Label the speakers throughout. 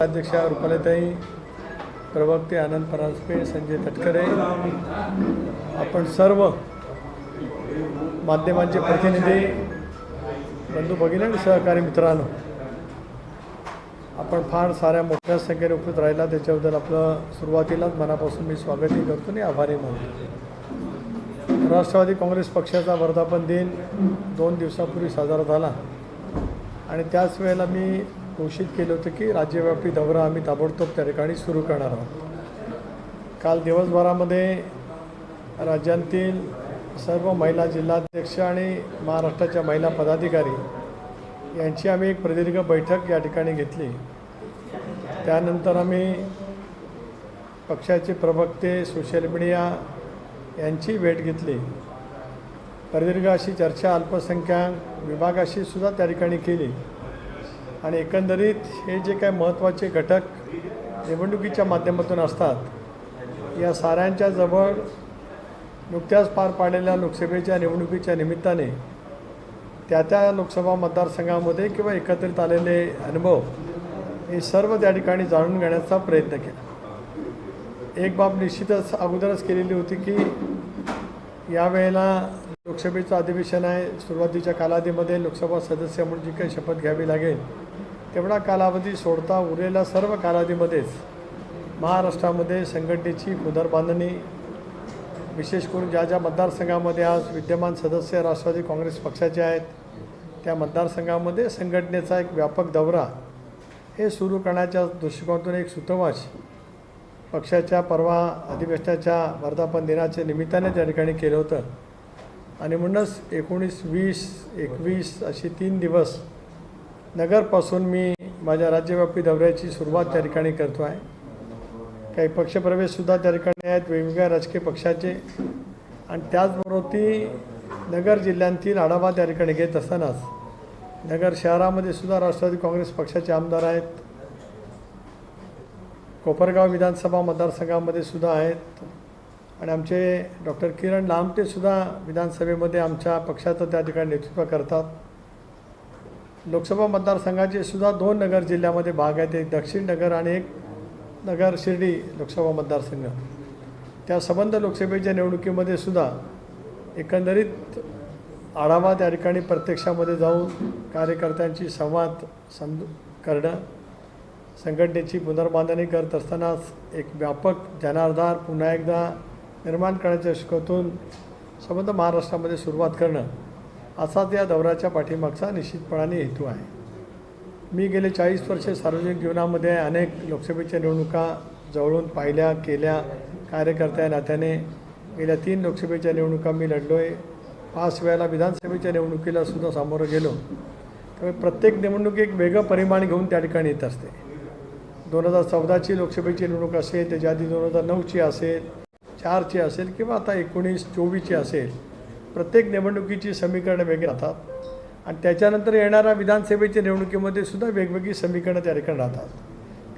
Speaker 1: अध्यक्षा रुपालीताई प्रवक्ते आनंद परांजपे संजय तटकरे आपण सर्व माध्यमांचे प्रतिनिधी बंधू भगिनी आणि सहकारी मित्रांनो आपण फार साऱ्या मोठ्या संख्येने उपस्थित राहिला त्याच्याबद्दल आपलं सुरुवातीलाच मनापासून मी स्वागतही करतो आणि आभारी मानतो. राष्ट्रवादी काँग्रेस पक्षाचा वर्धापन दिन दोन दिवसापूर्वी साजरा झाला. आणि त्याच वेळेला मी घोषित केलं होतं की राज्यव्यापी दौरा आम्ही ताबडतोब त्या ठिकाणी सुरू करणार आहोत. काल दिवसभरामध्ये राज्यातील सर्व महिला जिल्हाध्यक्ष आणि महाराष्ट्राच्या महिला पदाधिकारी यांची आम्ही एक प्रदीर्घ बैठक या ठिकाणी घेतली. त्यानंतर आम्ही पक्षाचे प्रवक्ते सोशल मीडिया यांची भेट घेतली. प्रदीर्घ अशी चर्चा अल्पसंख्याक विभागाशी सुद्धा त्या ठिकाणी केली. आणि एकंदरीत हे जे काय महत्त्वाचे घटक निवडणुकीच्या माध्यमातून असतात या साऱ्यांच्या जवळ नुकत्याच पार पाडलेल्या लोकसभेच्या निवडणुकीच्या निमित्ताने त्या त्या लोकसभा मतदारसंघामध्ये किंवा एकत्रित आलेले अनुभव हे सर्व त्या ठिकाणी जाणून घेण्याचा प्रयत्न केला. एक बाब निश्चितच अगोदरच केलेली होती की यावेळेला लोकसभेचं अधिवेशन आहे. सुरुवातीच्या कालावधीमध्ये लोकसभा सदस्य म्हणून जी काही शपथ घ्यावी लागेल तेवढा कालावधी सोडता उरलेल्या सर्व कालावधीमध्येच महाराष्ट्रामध्ये संघटनेची पुनर्बांधणी विशेष करून ज्या ज्या मतदारसंघामध्ये आज विद्यमान सदस्य राष्ट्रवादी काँग्रेस पक्षाचे आहेत त्या मतदारसंघामध्ये संघटनेचा एक व्यापक दौरा हे सुरू करण्याच्या दृष्टिकोनातून एक सुतवाच पक्षाच्या परवा अधिवेशनाच्या वर्धापन दिनाच्या निमित्ताने त्या ठिकाणी केलं होतं. आणि म्हणूनच एकोणीस वीस एकवीस असे तीन दिवस नगरपासून मी माझ्या राज्यव्यापी दौऱ्याची सुरुवात त्या ठिकाणी करतो आहे. काही पक्षप्रवेशसुद्धा त्या ठिकाणी आहेत वेगवेगळ्या राजकीय पक्षाचे. आणि त्याचबरोबर ती नगर जिल्ह्यांतील आढावा त्या ठिकाणी घेत असतानाच नगर शहरामध्ये सुद्धा राष्ट्रवादी काँग्रेस पक्षाचे आमदार आहेत. कोपरगाव विधानसभा मतदारसंघामध्ये सुद्धा आहेत. आणि आमचे डॉक्टर किरण नामतेसुद्धा विधानसभेमध्ये आमच्या पक्षाचं त्या ठिकाणी नेतृत्व करतात. लोकसभा मतदारसंघाचे सुद्धा दोन नगर जिल्ह्यामध्ये भाग आहेत एक दक्षिण नगर आणि एक नगर शिर्डी लोकसभा मतदारसंघ. त्या संबंध लोकसभेच्या निवडणुकीमध्ये सुद्धा एकंदरीत आढावा त्या ठिकाणी प्रत्यक्षामध्ये जाऊन कार्यकर्त्यांची संवाद समजू करणं संघटनेची पुनर्बांधणी करत असतानाच एक व्यापक जनार्धार पुन्हा एकदा निर्माण करण्याच्या शिकवतून संबंध महाराष्ट्रामध्ये सुरुवात करणं असाच या दौऱ्याच्या पाठीमागचा निश्चितपणाने हेतू आहे. मी गेले चाळीस वर्षे सार्वजनिक जीवनामध्ये अनेक लोकसभेच्या निवडणुका जवळून पाहिल्या केल्या कार्यकर्त्या नात्याने. गेल्या तीन लोकसभेच्या निवडणुका मी लढलो आहे पाच वेळेला विधानसभेच्या निवडणुकीला सुद्धा सामोरं गेलो. त्यामुळे प्रत्येक निवडणूक एक वेगळं परिमाण घेऊन त्या ठिकाणी येत असते. दोन हजार चौदाची लोकसभेची निवडणूक असेल त्याच्या आधी दोन हजार नऊची असेल चारची असेल किंवा आता एकोणीस चोवीसची असेल प्रत्येक निवडणुकीची समीकरणं वेगळी राहतात. आणि त्याच्यानंतर येणाऱ्या विधानसभेच्या निवडणुकीमध्ये सुद्धा वेगवेगळी समीकरणं त्या ठिकाणी राहतात.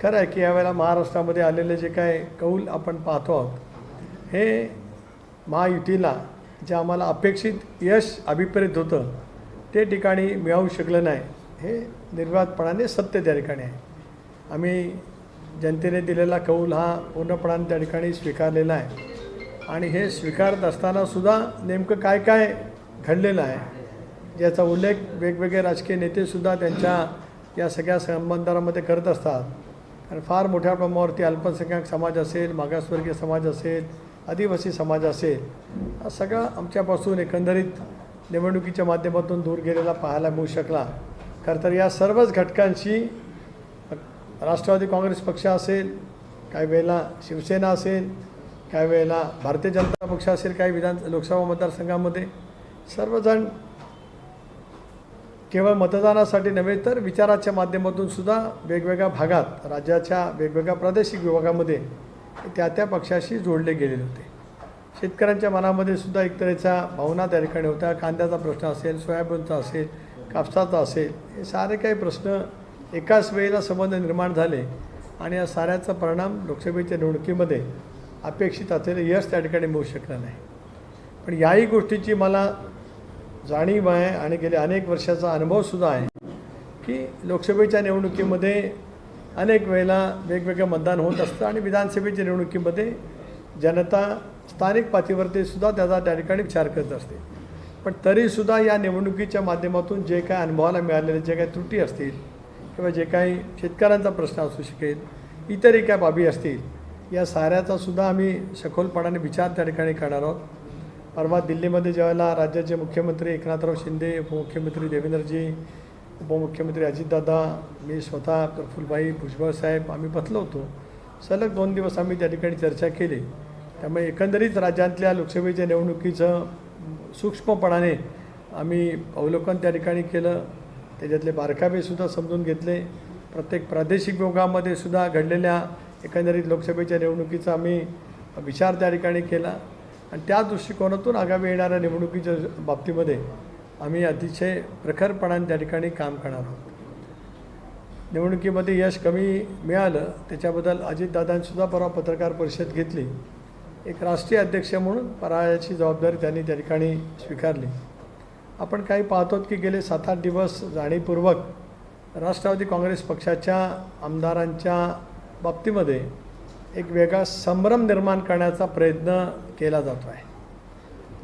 Speaker 1: खरं आहे की यावेळेला महाराष्ट्रामध्ये आलेले जे काय कौल आपण पाहतो आहोत हे महायुतीला जे आम्हाला अपेक्षित यश अभिप्रेत होतं ते ठिकाणी मिळवू शकलं नाही. हे निर्वाधपणाने सत्य त्या ठिकाणी आहे. आम्ही जनतेने दिलेला कौल हा पूर्णपणाने त्या ठिकाणी स्वीकारलेला आहे. आणि हे स्वीकारत असतानासुद्धा नेमकं काय काय घडलेलं आहे ज्याचा उल्लेख वेगवेगळे राजकीय नेतेसुद्धा त्यांच्या या सगळ्या संबंधांमध्ये करत असतात. कारण फार मोठ्या प्रमाणावरती अल्पसंख्याक समाज असेल मागासवर्गीय समाज असेल आदिवासी समाज असेल हा सगळा आमच्यापासून एकंदरीत निवडणुकीच्या माध्यमातून दूर गेलेला पाहायला मिळू शकला. खरं तर या सर्वच घटकांशी राष्ट्रवादी काँग्रेस पक्ष असेल काही वेळेला शिवसेना असेल काही वेळेला भारतीय जनता पक्ष असेल काही विधान लोकसभा मतदारसंघामध्ये सर्वजण केवळ मतदानासाठी नव्हे तर विचाराच्या माध्यमातून सुद्धा वेगवेगळ्या भागात राज्याच्या वेगवेगळ्या प्रादेशिक विभागामध्ये त्या त्या पक्षाशी जोडले गेलेले होते. शेतकऱ्यांच्या मनामध्ये सुद्धा एक तऱ्हेच्या भावना त्या ठिकाणी होत्या. कांद्याचा प्रश्न असेल सोयाबीनचा असेल कापसाचा असेल हे सारे काही प्रश्न एकाच वेळेला संबंध निर्माण झाले आणि या साऱ्याचा परिणाम लोकसभेच्या निवडणुकीमध्ये अपेक्षित असलेलं यश त्या ठिकाणी मिळू शकलं नाही. पण याही गोष्टीची मला जाणीव आहे आणि गेल्या अनेक वर्षाचा अनुभवसुद्धा आहे की लोकसभेच्या निवडणुकीमध्ये अनेक वेळेला वेगवेगळं मतदान होत असतं आणि विधानसभेच्या निवडणुकीमध्ये जनता स्थानिक पातळीवरती सुद्धा त्याचा त्या ठिकाणी विचार करत असते. पण तरीसुद्धा या निवडणुकीच्या माध्यमातून जे काय अनुभवाला मिळालेले जे काही त्रुटी असतील किंवा जे काही शेतकऱ्यांचा प्रश्न असू शकेल इतरही काय बाबी असतील या साऱ्याचा सुद्धा आम्ही सखोलपणाने विचार त्या ठिकाणी करणार आहोत. परवा दिल्लीमध्ये ज्यावेळेला राज्याचे मुख्यमंत्री एकनाथराव शिंदे उपमुख्यमंत्री देवेंद्रजी उपमुख्यमंत्री अजितदादा मी स्वतः प्रफुल्लभाई भुजबळ साहेब आम्ही बसलो होतो. सलग दोन दिवस आम्ही त्या ठिकाणी चर्चा केली. त्यामुळे एकंदरीत राज्यातल्या लोकसभेच्या निवडणुकीचं सूक्ष्मपणाने आम्ही अवलोकन त्या ठिकाणी केलं. त्याच्यातले बारकावेसुद्धा समजून घेतले. प्रत्येक प्रादेशिक विभागामध्ये सुद्धा घडलेल्या एकंदरीत लोकसभेच्या निवडणुकीचा आम्ही विचार त्या ठिकाणी केला. आणि त्या दृष्टिकोनातून आगामी येणाऱ्या निवडणुकीच्या बाबतीमध्ये आम्ही अतिशय प्रखरपणाने त्या ठिकाणी काम करणार आहोत. निवडणुकीमध्ये यश कमी मिळालं त्याच्याबद्दल अजितदादांसुद्धा परवा पत्रकार परिषद घेतली. एक राष्ट्रीय अध्यक्ष म्हणून परायाची जबाबदारी त्यांनी त्या ठिकाणी स्वीकारली. आपण काही पाहतो की गेले सात आठ दिवस जाणीवपूर्वक राष्ट्रवादी काँग्रेस पक्षाच्या आमदारांच्या बाबतीमध्ये एक वेगळा संभ्रम निर्माण करण्याचा प्रयत्न केला जातो आहे.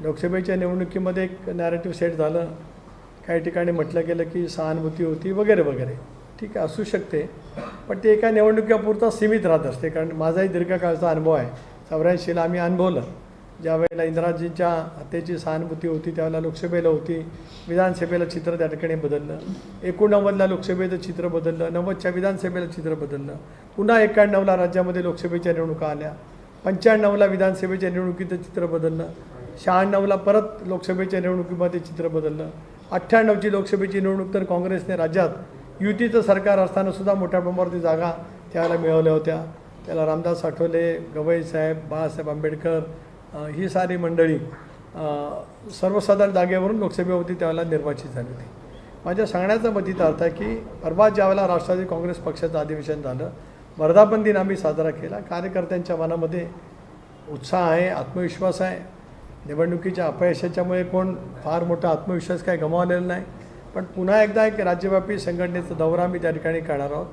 Speaker 1: लोकसभेच्या निवडणुकीमध्ये एक नॅरेटिव्ह सेट झालं. काही ठिकाणी म्हटलं गेलं की सहानुभूती होती वगैरे वगैरे. ठीक आहे असू शकते. पण ते एका निवडणुकीपुरता सीमित राहत असते. कारण माझाही दीर्घकाळचा अनुभव आहे. चौऱ्याऐंशीला आम्ही अनुभवलं. ज्या वेळेला इंदिराजींच्या हत्येची सहानुभूती होती त्यावेळेला लोकसभेला होती. विधानसभेला चित्र त्या ठिकाणी बदललं. एकोणनव्वदला लोकसभेचं चित्र बदललं. नव्वदच्या विधानसभेला चित्र बदललं. पुन्हा एक्याण्णवला राज्यामध्ये लोकसभेच्या निवडणुका आल्या. पंच्याण्णवला विधानसभेच्या निवडणुकीचं चित्र बदललं. शहाण्णवला परत लोकसभेच्या निवडणुकीमध्ये चित्र बदललं. अठ्ठ्याण्णवची लोकसभेची निवडणूक तर काँग्रेसने राज्यात युतीचं सरकार असतानासुद्धा मोठ्या प्रमाणावरती जागा त्यावेळेला मिळवल्या होत्या. त्याला रामदास आठवले गवई साहेब बाळासाहेब आंबेडकर ही सारी मंडळी सर्वसाधारण जागेवरून लोकसभेवरती त्यावेळेला निर्वाचित झाली होती. माझ्या सांगण्याचा मतीत अर्थ आहे की परवा ज्यावेळेला राष्ट्रवादी काँग्रेस पक्षाचं अधिवेशन झालं वर्धापन दिन आम्ही साजरा केला. कार्यकर्त्यांच्या मनामध्ये उत्साह आहे आत्मविश्वास आहे. निवडणुकीच्या अपयशाच्यामुळे कोण फार मोठा आत्मविश्वास काय गमावलेला नाही. पण पुन्हा एकदा एक राज्यव्यापी संघटनेचा दौरा आम्ही त्या ठिकाणी करणार आहोत.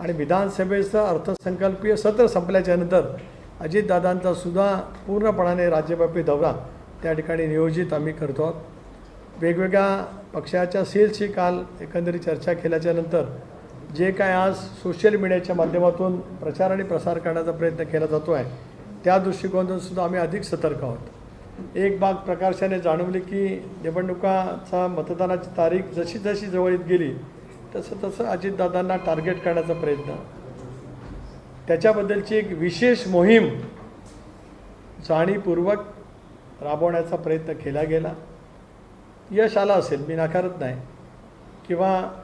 Speaker 1: आणि विधानसभेचं अर्थसंकल्पीय सत्र संपल्याच्यानंतर अजितदादांचा सुद्धा पूर्णपणाने राज्यव्यापी दौरा त्या ठिकाणी नियोजित आम्ही करतो. आहोत वेगवेगळ्या पक्षाच्या सेल्सची काल एकंदरीत चर्चा केल्याच्यानंतर जे काय आज सोशल मीडियाच्या माध्यमातून प्रचार आणि प्रसार करण्याचा प्रयत्न केला जातो आहे त्या दृष्टिकोनातून सुद्धा आम्ही अधिक सतर्क आहोत. एक बाग प्रकाशाने जाणवली की निवडणुकाचा मतदानाची तारीख जशी जशी जवळ येत गेली तसं तसं अजितदादांना टार्गेट करण्याचा प्रयत्न. त्याच्याबद्दलची एक विशेष मोहीम जाणीवपूर्वक राबवण्याचा प्रयत्न केला गेला. यश आलं असेल मी नाकारत नाही. किंवा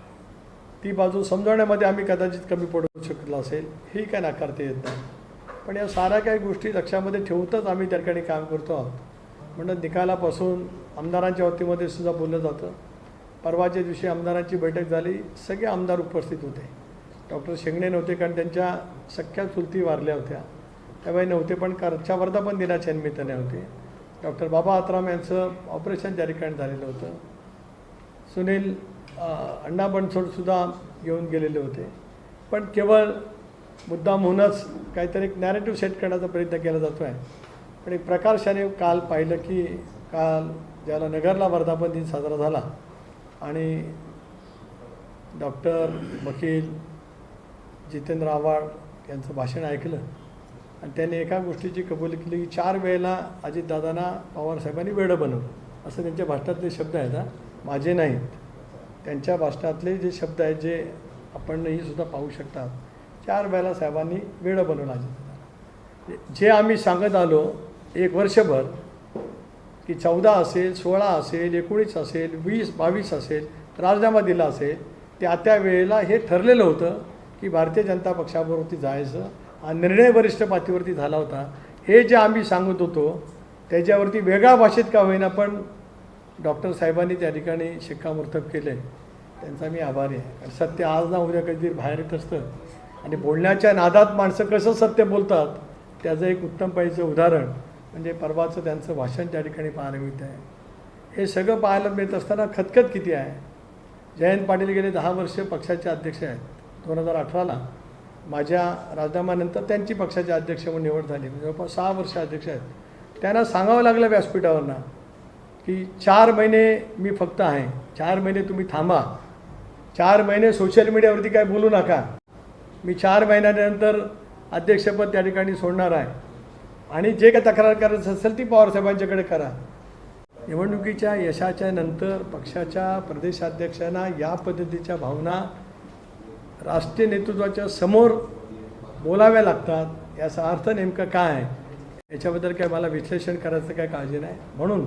Speaker 1: ती बाजू समजवण्यामध्ये आम्ही कदाचित कमी पडू शकलो असेल ही काय नाकारता येत नाही. पण या साऱ्या काही गोष्टी लक्षामध्ये ठेवूनच आम्ही त्या ठिकाणी काम करतो आहोत. म्हणून निकालापासून आमदारांच्या वतीमध्ये सुद्धा बोललं जातं. परवाच्या दिवशी आमदारांची बैठक झाली सगळे आमदार उपस्थित होते. डॉक्टर शेंगणे नव्हते कारण त्यांच्या सख्या चुलती वारल्या होत्या. त्यावेळी नव्हते पण कारच्या वर्धापन दिनाच्या निमित्ताने होते. डॉक्टर बाबा आत्राम यांचं ऑपरेशन त्या ठिकाणी झालेलं होतं. सुनील अण्णा बनसोडसुद्धा घेऊन गेलेले होते. पण केवळ मुद्दामहूनच काहीतरी एक नॅरेटिव्ह सेट करण्याचा प्रयत्न केला जातो आहे पण एक प्रकाशाने काल पाहिलं की काल ज्याला नगरला वर्धापन दिन साजरा झाला आणि डॉक्टर वकील जितेंद्र आव्हाड यांचं भाषण ऐकलं. आणि त्यांनी एका गोष्टीची कबुली केली की चार वेळेला अजितदादांना पवारसाहेबांनी वेडं बनवलं. असं त्यांच्या भाषणातले शब्द आहेत हा. माझे नाहीत. त्यांच्या भाषणातले जे शब्द आहेत जे आपणही सुद्धा पाहू शकतात चार वेळेला साहेबांनी वेळं बनवलं अजितदादा जे आम्ही सांगत आलो एक वर्षभर की चौदा असेल सोळा असेल एकोणीस असेल वीस बावीस असेल राजीनामा दिला असेल त्या त्या वेळेला हे ठरलेलं होतं की भारतीय जनता पक्षाबरोबरती जायचं. हा निर्णय वरिष्ठ पातळीवरती झाला होता. हे जे आम्ही सांगत होतो त्याच्यावरती वेगळ्या भाषेत का होईना पण डॉक्टर साहेबांनी त्या ठिकाणी शिक्कामोर्तब केलं आहे त्यांचा मी आभारी आहे. कारण सत्य आज ना उद्या कधीतरी बाहेर येत असतं. आणि बोलण्याच्या नादात माणसं कसं सत्य बोलतात त्याचं एक उत्तम पाहिजे उदाहरण म्हणजे परवाचं त्यांचं भाषण त्या ठिकाणी पाहायला मिळतं आहे हे सगळं पाहायला मिळत असताना खतखत किती आहे? जयंत पाटील गेले दहा वर्ष पक्षाचे अध्यक्ष आहेत. दोन हजार अठराला माझ्या राजीनाम्यानंतर त्यांची पक्षाचे अध्यक्ष म्हणून निवड झाली. म्हणजे जवळपास सहा वर्ष अध्यक्ष आहेत. त्यांना सांगावं लागलं व्यासपीठावरनं की चार महिने मी फक्त आहे. चार महिने तुम्ही थांबा. चार महिने सोशल मीडियावरती काय बोलू नका. मी चार महिन्यानंतर अध्यक्षपद त्या ठिकाणी सोडणार आहे. आणि जे काही तक्रार करायचं असेल ती पवारसाहेबांच्याकडे करा. निवडणुकीच्या यशाच्या नंतर पक्षाच्या प्रदेशाध्यक्षांना या पद्धतीच्या भावना राष्ट्रीय नेतृत्वाच्या समोर बोलाव्या लागतात याचा अर्थ नेमका काय आहे? याच्याबद्दल काय मला विश्लेषण करायचं काय काळजी नाही. म्हणून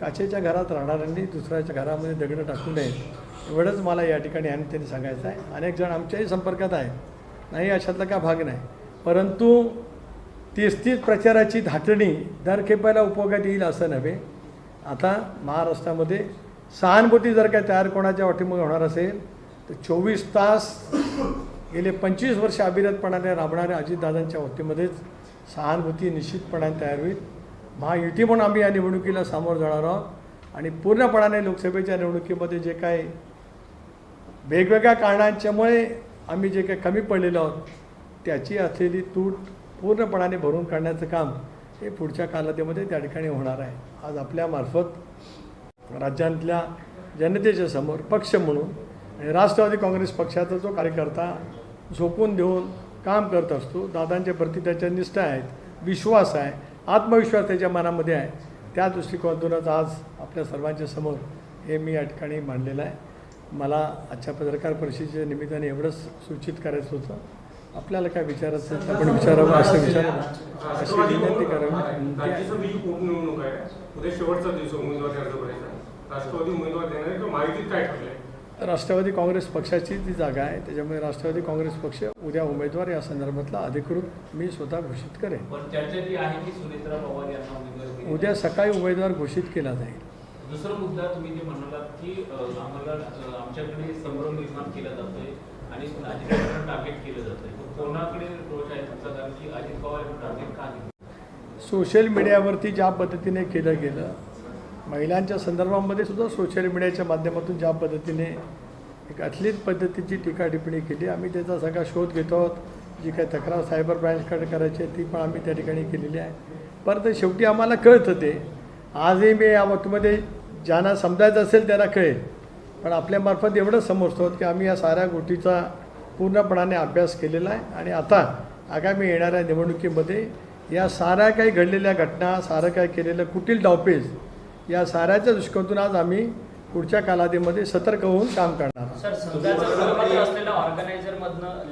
Speaker 1: काचेच्या घरात राहणाऱ्यांनी दुसऱ्याच्या घरामध्ये दगडं टाकू नयेत एवढंच मला या ठिकाणी आणि त्यांनी सांगायचं आहे. अनेक जण आमच्याही संपर्कात आहे नाही अशातला का भाग नाही. परंतु तीस तीस प्रचाराची धाटणी दर खेपायला उपयोगात येईल असं नव्हे. आता महाराष्ट्रामध्ये सहानुभूती जर काय तयार कोणाच्या वाटीमुळे होणार असेल तर चोवीस तास गेले पंचवीस वर्ष अविरतपणाने राबणाऱ्या अजितदादांच्या वतीमध्येच सहानुभूती निश्चितपणाने तयार होईल. महायुती म्हणून आम्ही या निवडणुकीला सामोरं जाणार आहोत. आणि पूर्णपणाने लोकसभेच्या निवडणुकीमध्ये जे काय वेगवेगळ्या कारणांच्यामुळे आम्ही जे काही कमी पडलेलो आहोत त्याची असलेली तूट पूर्णपणाने भरून काढण्याचं काम हे पुढच्या कालावधीमध्ये त्या ठिकाणी होणार आहे. आज आपल्यामार्फत राज्यातल्या जनतेच्या समोर पक्ष म्हणून राष्ट्रवादी काँग्रेस पक्षाचा जो कार्यकर्ता झोकून देऊन काम करत असतो दादांच्या प्रती त्याच्या निष्ठा आहेत विश्वास आहे आत्मविश्वास त्याच्या मनामध्ये आहे त्या दृष्टिकोनातूनच आज आपल्या सर्वांच्या समोर हे मी या ठिकाणी मांडलेलं आहे. मला आजच्या पत्रकार परिषदेच्या निमित्ताने एवढंच सूचित करायचं होतं. आपल्याला काय विचारायचं असेल आपण विचारावं असं विचार अशी विनंती करावी.
Speaker 2: राष्ट्रवादी उमेदवार देणार
Speaker 1: राष्ट्रवादी काँग्रेस पक्षाची ती जागा आहे त्याच्यामुळे राष्ट्रवादी काँग्रेस पक्ष उद्या उमेदवार या संदर्भातला अधिकृत मी स्वतः घोषित करेन.
Speaker 3: पवार.
Speaker 1: उद्या सकाळी उमेदवार घोषित केला जाईल.
Speaker 3: दुसरा मुद्दा तुम्ही जे म्हणालात की आम्हाला आमच्याकडे संभ्रम निर्माण केला जातोय आणि अजित पवारांना टार्गेट केलं जातंय. कोणाकडे दोष आहे तुमचा? कारण की अजित पवार टार्गेट का
Speaker 1: सोशल मीडियावरती ज्या पद्धतीने केलं गेलं महिलांच्या संदर्भामध्ये सुद्धा सोशल मीडियाच्या माध्यमातून ज्या पद्धतीने एक अथलीत पद्धतीची टीका टिप्पणी केली आम्ही त्याचा सगळा शोध घेतो आहोत. जी काही तक्रार सायबर ब्रँचकडे करायची आहे ती पण आम्ही त्या ठिकाणी केलेली आहे. परत शेवटी आम्हाला कळतं ते. आजही मी या वक्तमध्ये ज्यांना समजायचं असेल त्यांना कळेल. पण आपल्यामार्फत एवढं समजतो की आम्ही या साऱ्या गोष्टीचा पूर्णपणाने अभ्यास केलेला आहे. आणि आता आगामी येणाऱ्या निवडणुकीमध्ये या साऱ्या काही घडलेल्या घटना सारं काय केलेलं कुटील डावपेज या साऱ्याच्या दृष्टीकोनातून आज आम्ही पुढच्या कालावधीमध्ये सतर्क होऊन काम करणार.
Speaker 4: सर असलेल्या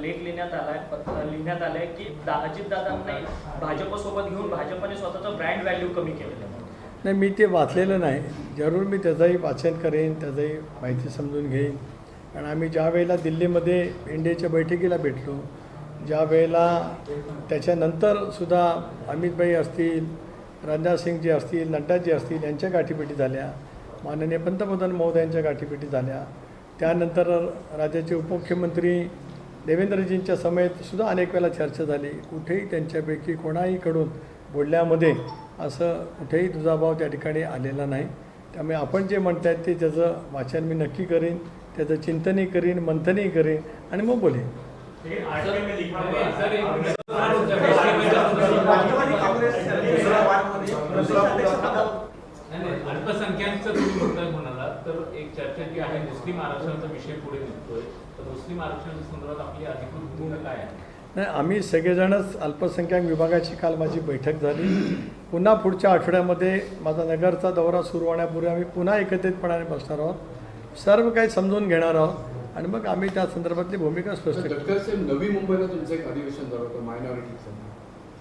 Speaker 4: लेख लिहिण्यात आलाय पत्र लिहिण्यात आलंय की भाजपसोबत घेऊन भाजपने स्वतःचं ब्रँड व्हॅल्यू कमी केलेलं
Speaker 1: नाही मी ते वाचलेलं नाही. जरूर मी त्याचंही वाचन करेन त्याचंही माहिती समजून घेईन. कारण आम्ही ज्या वेळेला दिल्लीमध्ये एनडीएच्या बैठकीला भेटलो ज्या वेळेला त्याच्यानंतर सुद्धा अमितभाई असतील राजनाथ सिंगजी असतील नड्डाजी असतील यांच्या गाठीभेटी झाल्या. माननीय पंतप्रधान महोदयांच्या गाठीभेटी झाल्या. त्यानंतर राज्याचे उपमुख्यमंत्री देवेंद्रजींच्या समेत सुद्धा अनेक वेळा चर्चा झाली. कुठेही त्यांच्यापैकी कोणाहीकडून बोलण्यामध्ये असं कुठेही दुजाभाव त्या ठिकाणी आलेला नाही. त्यामुळे आपण जे म्हणत आहेत ते त्याचं वाचन मी नक्की करीन त्याचं चिंतनही करीन मंथनही करीन आणि मग बोलेन.
Speaker 3: अल्पसंख्याकचं तुम्ही मुद्दा म्हणाला तर एक चर्चा जी आहे मुस्लिम आरक्षणाचा विषय पुढे निघतोय. तर मुस्लिम आरक्षणाच्या संदर्भात आपली अधिकृत भूमिका काय आहे?
Speaker 1: नाही आम्ही सगळेजणच अल्पसंख्याक विभागाची काल माझी बैठक झाली. पुन्हा पुढच्या आठवड्यामध्ये माझा नगरचा दौरा सुरू होण्यापूर्वी आम्ही पुन्हा एकत्रितपणाने बसणार आहोत. सर्व काही समजून घेणार आहोत. आणि मग आम्ही त्या संदर्भातली भूमिका स्पष्ट
Speaker 5: साहेब नवी मुंबईला तुमचं एक अधिवेशन झालं होतं मायनॉरिटीचं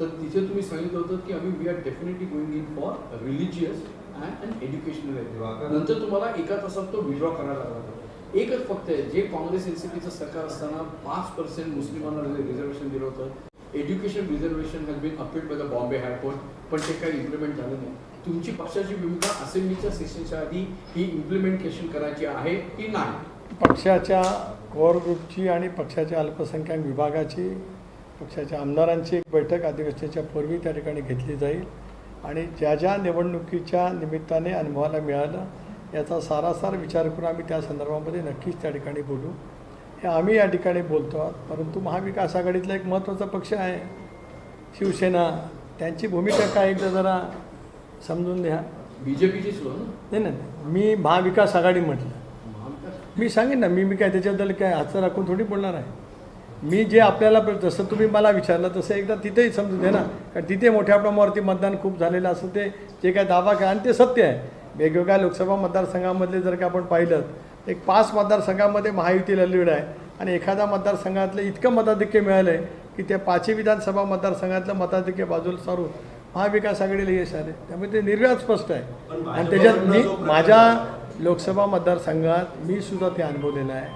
Speaker 5: तर तिथे तुम्ही सांगितलं होतं की आम्ही we are definitely going in for religious and and educational नंतर तुम्हाला एका तासात तो विड्रॉ करायला लागला होता. एकच फक्त आहे जे काँग्रेस एनसीपीचं सरकार असताना पाच पर्सेंट मुस्लिमांना रिझर्वेशन दिलं होतं. Education reservation has been upheld by the Bombay high court पण ते काही इम्प्लिमेंट झालं नाही. तुमची पक्षाची भूमिका असेंब्लीच्या सेशनच्या आधी ही इम्प्लिमेंटेशन करायची आहे की नाही?
Speaker 1: पक्षाच्या कोर ग्रुपची आणि पक्षाच्या अल्पसंख्याक विभागाची पक्षाच्या आमदारांची एक बैठक अधिवेशनाच्या पूर्वी त्या ठिकाणी घेतली जाईल. आणि ज्या ज्या निवडणुकीच्या निमित्ताने अनुभवाला मिळालं याचा सारासार विचार करून आम्ही त्या संदर्भामध्ये नक्कीच त्या ठिकाणी बोलू. हे आम्ही या ठिकाणी बोलतो आहोत परंतु महाविकास आघाडीतला एक महत्त्वाचा पक्ष आहे. शिवसेना त्यांची भूमिका काय एकदा जरा समजून द्या
Speaker 5: बीजेपीची सुरू ना?
Speaker 1: नाही नाही. मी महाविकास आघाडी म्हटलं. मी सांगेन ना मी मी काय त्याच्याबद्दल काय हातचं राखून थोडी बोलणार आहे. मी जे आपल्याला जसं तुम्ही मला विचारलं तसं एकदा तिथेही समजून दे ना. कारण तिथे मोठ्या प्रमाणावरती मतदान खूप झालेलं असं ते जे काय दावा काय आणि ते सत्य आहे. वेगवेगळ्या लोकसभा मतदारसंघामधले जर का आपण पाहिलं एक पाच मतदारसंघामध्ये महायुतीला लीड आहे. आणि एखाद्या मतदारसंघातलं इतकं मताधिक्य मिळालं आहे की त्या पाचही विधानसभा मतदारसंघातलं मताधिक्य बाजूला सारून महाविकास आघाडीला यश आले त्यामुळे ते निर्व्याज स्पष्ट आहे. आणि त्याच्यात मी माझ्या लोकसभा मतदारसंघात मी सुद्धा ते अनुभवलेलं आहे.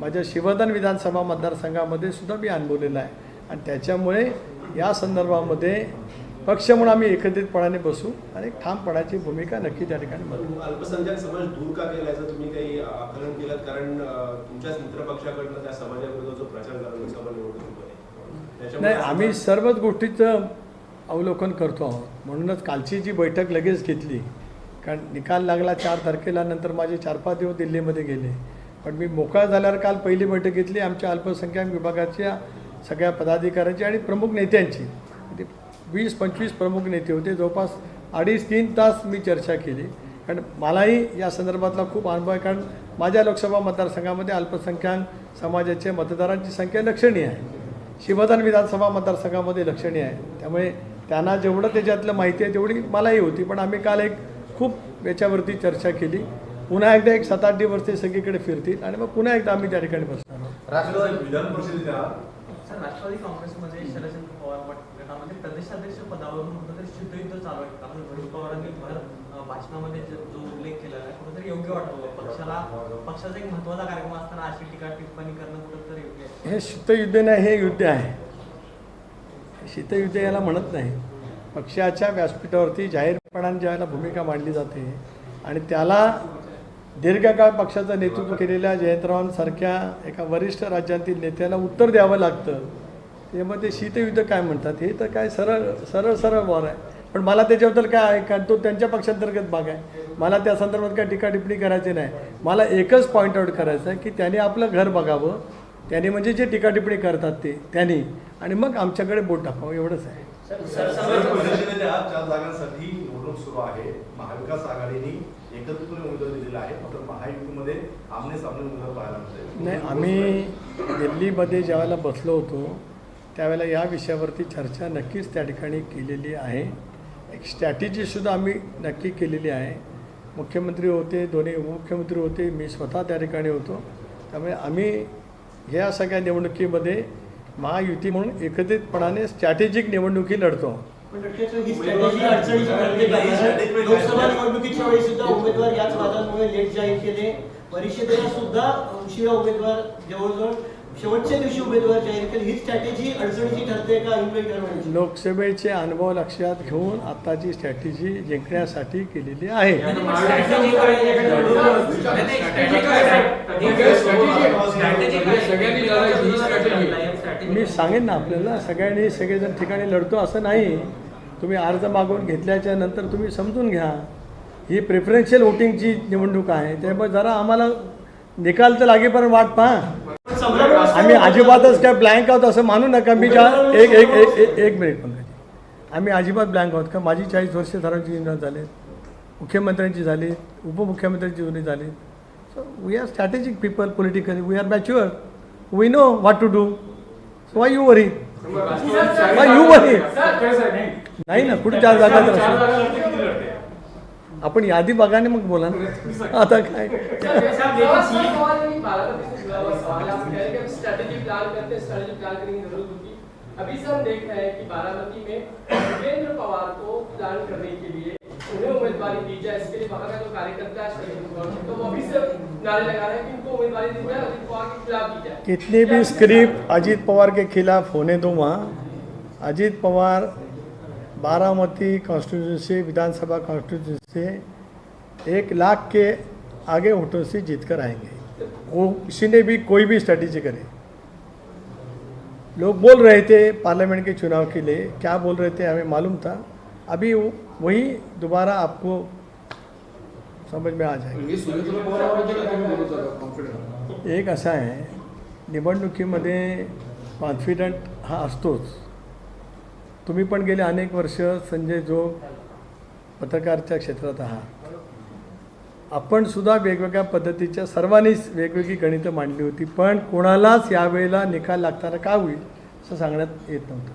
Speaker 1: माझ्या शिवधन विधानसभा मतदारसंघामध्ये सुद्धा मी अनुभवलेलं आहे. आणि त्याच्यामुळे या संदर्भामध्ये पक्ष म्हणून आम्ही एकत्रितपणाने बसू आणि ठामपणाची भूमिका नक्की त्या ठिकाणी बदलू
Speaker 6: अल्पसंख्याक समाज दूर का केला याचं तुम्ही काही आकलन केलं कारण तुमच्याच मित्र पक्षाकडनं त्या समाजाविरुद्ध जो प्रचार झाला लोकसभा निवडणुकीमध्ये.
Speaker 1: नाही आम्ही सर्वच गोष्टीचं अवलोकन करतो आहोत. म्हणूनच कालची जी बैठक लगेच घेतली कारण निकाल लागला चार तारखेला नंतर माझे चार पाच दिवस दिल्लीमध्ये गेले. पण मी मोकळा झाल्यावर काल पहिली बैठक घेतली आमच्या अल्पसंख्याक विभागाच्या सगळ्या पदाधिकाऱ्यांची आणि प्रमुख नेत्यांची. ते वीस पंचवीस प्रमुख नेते होते. जवळपास अडीच तीन तास मी चर्चा केली. कारण मलाही या संदर्भातला खूप अनुभव आहे. कारण माझ्या लोकसभा मतदारसंघामध्ये अल्पसंख्याक समाजाचे मतदारांची संख्या लक्षणीय आहे. शिवधन विधानसभा मतदारसंघामध्ये लक्षणीय आहे. त्यामुळे त्यांना जेवढं त्याच्यातलं माहिती आहे तेवढी मलाही होती. पण आम्ही काल एक खूप याच्यावरती चर्चा केली. पुन्हा एकदा एक सात आठ दिवस ते सगळीकडे फिरतील आणि मग पुन्हा एकदा आम्ही त्या ठिकाणी बसणार आहोत.
Speaker 6: राष्ट्रवादी विधान परिषदेच्या
Speaker 7: सर राष्ट्रवादी काँग्रेसमध्ये शरदचंद्र पवार गट- गटामध्ये प्रदेशाध्यक्ष पदावरून कुठेतरी शिवयुद्ध चालू आहे. का रोहित पवारांनी भर अं, भाषणामध्ये जो जो उल्लेख आहे कुठेतरी योग्य वाटतो. पक्षाला पक्षाचा एक महत्त्वाचा कार्यक्रम असताना अशी टीका टिप्पणी करणं कुठेतरी योग्य आहे?
Speaker 1: हे शीतयुद्ध नाही हे युद्ध आहे. शीतयुद्ध याला म्हणत नाही. पक्षाच्या व्यासपीठावरती जाहीरपणाने ज्यावेळेला भूमिका मांडली जाते आणि त्याला दीर्घकाळ पक्षाचं नेतृत्व केलेल्या जयंतरावांसारख्या एका वरिष्ठ राज्यातील नेत्याला उत्तर द्यावं लागतं त्यामुळे ते शीतयुद्ध काय म्हणतात हे तर काय सरळ सरळ सरळ वार आहे पण मला त्याच्याबद्दल काय आहे कारण तो त्यांच्या पक्षांतर्गत भाग आहे मला त्या संदर्भात काय टीका टिप्पणी करायची नाही मला एकच पॉईंट आऊट करायचं आहे की त्याने आपलं घर बघावं त्याने म्हणजे जे टीका टिप्पणी करतात ते त्यांनी आणि मग आमच्याकडे बोट टाकावं एवढंच आहे
Speaker 6: निवडणूक सुरू आहे. महाविकास आघाडीने एकत्रितपणे उमेदवार दिलेला आहे. मात्र महायुतीमध्ये आमने सामने उमेदवार पाहायला मिळते
Speaker 1: नाही आम्ही दिल्लीमध्ये ज्यावेळेला बसलो होतो त्यावेळेला या विषयावरती चर्चा नक्कीच त्या ठिकाणी केलेली आहे. एक स्ट्रॅटेजीसुद्धा आम्ही नक्की केलेली आहे. मुख्यमंत्री होते दोन्ही उपमुख्यमंत्री होते मी स्वतः त्या ठिकाणी होतो. त्यामुळे आम्ही ह्या सगळ्या निवडणुकीमध्ये महायुती म्हणून एकत्रितपणाने स्ट्रॅटेजिक निवडणुकी लढतो.
Speaker 8: लोकसभा निवडणुकीच्या वेळी सुद्धा उमेदवार याच वादांमुळे लेट जाहीर केले. परिषदेला सुद्धा उशिरा उमेदवार जवळजवळ शेवटच्या दिवशी उमेदवार जाहीर केले ही स्ट्रॅटेजी अडचणीची ठरते का ही ठरवायची
Speaker 1: लोकसभेचे अनुभव लक्षात घेऊन आताची स्ट्रॅटेजी जिंकण्यासाठी केलेली आहे मी सांगेन ना आपल्याला सगळ्यांनी सगळेजण ठिकाणी लढतो असं नाही तुम्ही अर्ज मागून घेतल्याच्या नंतर तुम्ही समजून घ्या ही प्रेफरन्शियल वोटिंगची निवडणूक आहे त्यामुळे जरा आम्हाला निकाल तर लागेपर्यंत वाट पहा आम्ही अजिबातच काय ब्लँक आहोत असं मानू नका. मी ज्या एक एक एक एक- मिनिट पंकज आम्ही अजिबात ब्लँक आहोत का? माझी चाळीस वर्ष सर्वांची निवडणूक झाले. मुख्यमंत्र्यांची झाली. उपमुख्यमंत्र्यांची दोन्ही झाली. So we are strategic people politically we are mature we know what to do so why you worry why you worry नाही ना कुठे चार जागा. आपण यादी बघाने मग बोला ना. आता काय?
Speaker 9: अभी देख रहे हैं कि बारामती में पवार को प्लान करने के लिए उन्हें उम्मीदवारी दी जाए इसके लिए का जो कार्यकर्ता है तो वो अभी से नारे लगा रहे हैं कि इनको उम्मीदवारी दी जाए पवार के खिलाफ दी जाए
Speaker 1: कितनी भी स्क्रिप्ट अजीत पवार के खिलाफ होने दो वहाँ, अजीत पवार बारामती कॉन्स्टिट्यूंसी विधानसभा कॉन्स्टिट्यूंसी एक लाख के आगे वोटों से जीत कर आएंगे। वो किसी ने भी कोई भी स्ट्रैटेजी करे। लोग बोल रहे थे पार्लियामेंट के चुनाव के लिए क्या बोल रहे थे हमें मालूम था। अभी वही दोबारा आपको समझ में आ जाएगा।
Speaker 5: हे।
Speaker 1: एक असं आहे निवडणुकीमध्ये कॉन्फिडंट हा असतोच। तुम्ही पण गेले अनेक वर्ष संजय जो पत्रकारच्या क्षेत्रात आहात. आपण सुद्धा वेगवेगळ्या पद्धतीच्या सर्वांनीच वेगवेगळी गणितं मांडली होती पण कोणालाच यावेळेला निकाल लागताना का होईल असं सांगण्यात येत नव्हतं.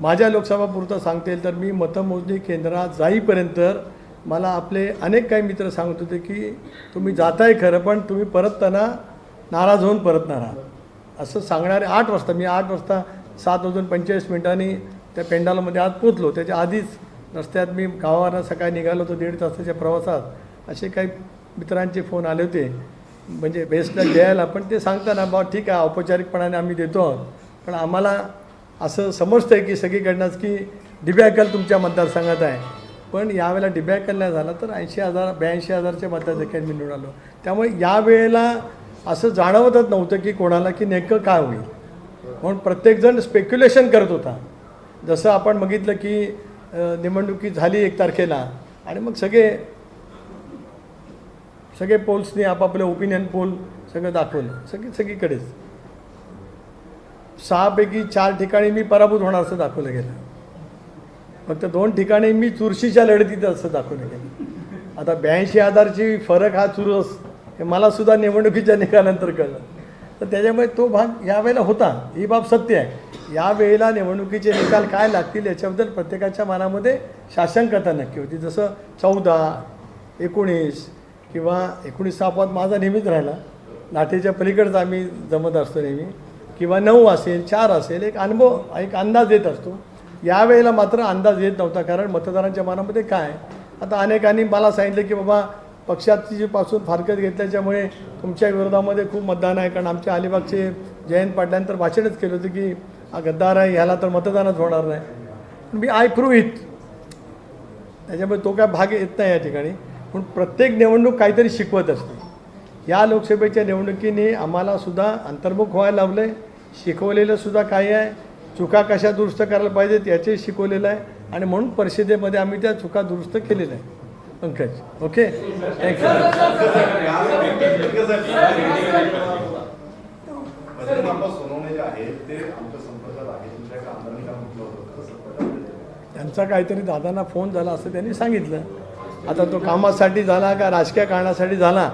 Speaker 1: माझ्या लोकसभापुरतं सांगता येईल तर मी मतमोजणी केंद्रात जाईपर्यंत मला आपले अनेक काही मित्र सांगत होते की तुम्ही जाताय खरं पण तुम्ही परतताना नाराज होऊन परतणार आहात. असं सांगणारे आठ वाजता मी आठ वाजता सात वाजून पंचेचाळीस मिनिटांनी त्या पेंडालामध्ये आत पोचलो त्याच्या आधीच रस्त्यात मी गावाला सकाळी निघालो होतो दीड तासाच्या प्रवासात. असे काही मित्रांचे फोन आले होते. म्हणजे बेस्टला द्यायला पण ते सांगताना बा ठीक आहे औपचारिकपणाने आम्ही देतो आहोत. पण आम्हाला असं समजतं आहे की सगळीकडनंच की डिबॅकल तुमच्या मतदारसंघात आहे. पण यावेळेला डिबॅकल नाही झाला तर ऐंशी हजार ब्याऐंशी हजारच्या मतदारसंख्येत मी निवडून आलो. त्यामुळे यावेळेला असं जाणवतच नव्हतं की कोणाला की नेमकं काय होईल. म्हणून प्रत्येकजण स्पेक्युलेशन करत होता. जसं आपण बघितलं की निवडणुकी झाली एक तारखेला आणि मग सगळे सगळे पोल्सनी आपापले ओपिनियन पोल सगळं दाखवलं सगळी सगळीकडेच. सहापैकी चार ठिकाणी मी पराभूत होणार असं दाखवलं गेलं. फक्त दोन ठिकाणी मी चुरशीच्या लढतीत असं दाखवलं गेलं. आता ब्याऐंशी हजारची फरक हा चुरस हे मला सुद्धा निवडणुकीच्या निकालानंतर कळलं. तर त्याच्यामुळे तो भाग यावेळेला होता. ही बाब सत्य आहे. यावेळेला निवडणुकीचे निकाल काय लागतील याच्याबद्दल प्रत्येकाच्या मनामध्ये शासनकता नक्की होती. जसं चौदा एकोणीस किंवा एकोणीस सापात माझा नेहमीच राहिला. लाटेच्या पलीकडचा आम्ही जमत असतो नेहमी. किंवा नऊ असेल चार असेल एक अनुभव एक अंदाज येत असतो. यावेळेला मात्र अंदाज येत नव्हता कारण मतदारांच्या मनामध्ये काय? आता अनेकांनी मला सांगितलं की बाबा पक्षाची पासून फारकत घेतल्याच्यामुळे तुमच्या विरोधामध्ये खूप मतदान आहे. कारण आमच्या अलिबागचे जयंत पाटलांतर भाषणच केलं होतं की हा गद्दार आहे ह्याला तर मतदानच होणार नाही. पण मी आय प्रूव्ह इट त्याच्यामुळे तो काय भाग येत नाही या ठिकाणी. पण प्रत्येक निवडणूक काहीतरी शिकवत असते. या लोकसभेच्या निवडणुकीने आम्हाला सुद्धा अंतर्मुख व्हायला लावलं आहे शिकवलेलं सुद्धा काय आहे. चुका कशा दुरुस्त करायला पाहिजेत याचे शिकवलेलं आहे. आणि म्हणून परिषदेमध्ये आम्ही त्या चुका दुरुस्त केलेल्या आहे पंकज ओके? थँक्यू
Speaker 10: सोनवणे जे ते आमच्या संपर्कात आहेत तुमच्या आमदारांनी काय म्हटलं होतं कसं संपर्कात
Speaker 1: त्यांचा काहीतरी दादांना फोन झाला असं त्यांनी सांगितलं. आता तो कामासाठी झाला का राजकीय कारणासाठी झाला?